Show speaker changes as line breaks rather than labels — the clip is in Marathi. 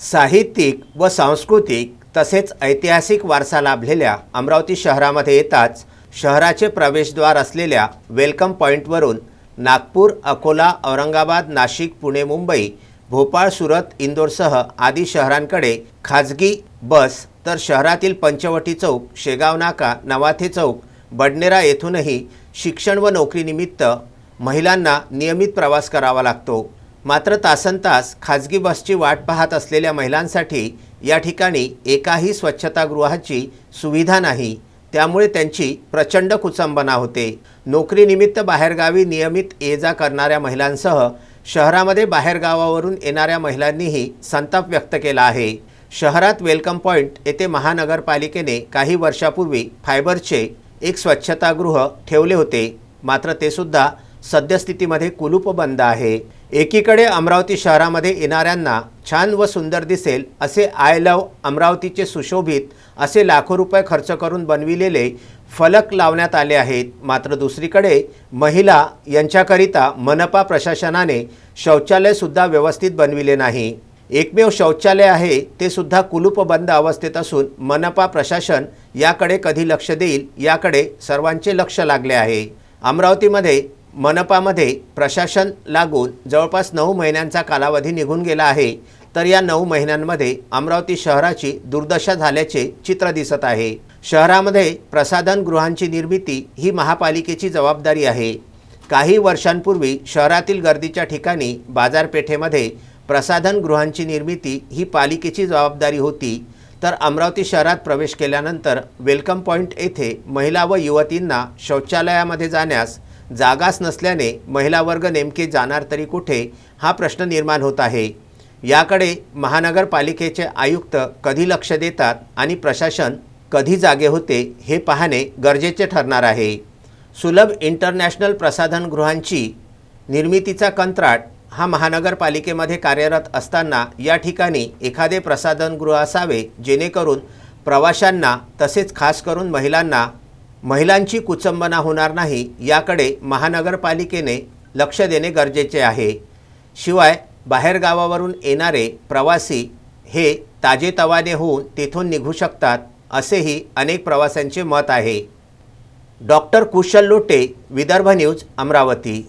साहित्यिक व सांस्कृतिक तसेच ऐतिहासिक वारसा लाभलेल्या अमरावती शहरामध्ये येताच शहराचे प्रवेशद्वार असलेल्या वेलकम पॉईंटवरून नागपूर अकोला औरंगाबाद नाशिक पुणे मुंबई भोपाळ सुरत इंदोरसह आदी शहरांकडे खाजगी बस तर शहरातील पंचवटी चौक शेगाव नाका नवाथे चौक बडनेरा येथूनही शिक्षण व नोकरीनिमित्त महिलांना नियमित प्रवास करावा लागतो. मात्र तासनतास खाजगी बसची वाट पाहत असलेल्या महिलांसाठी या ठिकाणी एकाही स्वच्छतागृहाची सुविधा नाही. त्यामुळे त्यांची प्रचंड कुचंबना होते. नोकरीनिमित्त बाहेरगावी नियमित ये जा करणाऱ्या महिलांसह शहरामध्ये बाहेरगावावरून येणाऱ्या महिलांनीही संताप व्यक्त केला आहे. शहरात वेलकम पॉईंट येथे महानगरपालिकेने काही वर्षापूर्वी फायबरचे एक स्वच्छतागृह ठेवले होते. मात्र ते सुद्धा सद्यस्थितीमध्ये कुलूप बंद आहे. एकीकडे अमरावती शहरामध्ये येणाऱ्यांना छान व सुंदर दिसेल असे आय लव अमरावतीचे सुशोभित असे लाखो रुपये खर्च करून बनविलेले फलक लावण्यात आले आहेत. मात्र दुसरीकडे महिला यांच्याकरिता मनपा प्रशासनाने शौचालयसुद्धा व्यवस्थित बनविले नाही. एकमेव शौचालय आहे ते सुद्धा कुलूप बंद अवस्थेत असून मनपा प्रशासन याकडे कधी लक्ष देईल याकडे सर्वांचे लक्ष लागले आहे. अमरावतीमध्ये मनपामध्ये प्रशासन लागून जवळपास नऊ महिन्यांचा कालावधी निघून गेला आहे तर या नऊ महिन्यांमध्ये अमरावती शहराची दुर्दशा झाल्याचे चित्र दिसत आहे. शहरामध्ये प्रसाधन गृहांची निर्मिती ही महापालिकेची जबाबदारी आहे. काही वर्षांपूर्वी शहरातील गर्दीच्या ठिकाणी बाजारपेठेमध्ये प्रसाधन गृहांची निर्मिती ही पालिकेची जबाबदारी होती तर अमरावती शहरात प्रवेश केल्यानंतर वेलकम पॉईंट येथे महिला व युवतींना शौचालयामध्ये जाण्यास जागाच नसल्याने महिला वर्ग नेमके जाणार तरी कुठे हा प्रश्न निर्माण होत आहे. याकडे महानगरपालिकेचे आयुक्त कधी लक्ष देतात आणि प्रशासन कधी जागे होते हे पाहणे गरजेचे ठरणार आहे. सुलभ इंटरनॅशनल प्रसाधनगृहांची निर्मितीचा कंत्राट हा महानगरपालिकेमध्ये कार्यरत असताना या ठिकाणी एखादे प्रसाधनगृह असावे जेणेकरून प्रवाशांना तसेच खास करून महिलांना महिलांची कुचंबना होणार नाही याकडे महानगरपालिकेने लक्ष देणे गरजेचे आहे. शिवाय बाहेरगावावरून येणारे प्रवासी हे ताजेतवाने होऊन तिथून निघू शकतात असेही अनेक प्रवाशांचे मत आहे. Doctor Kushal Lote Vidarbha news Amravati.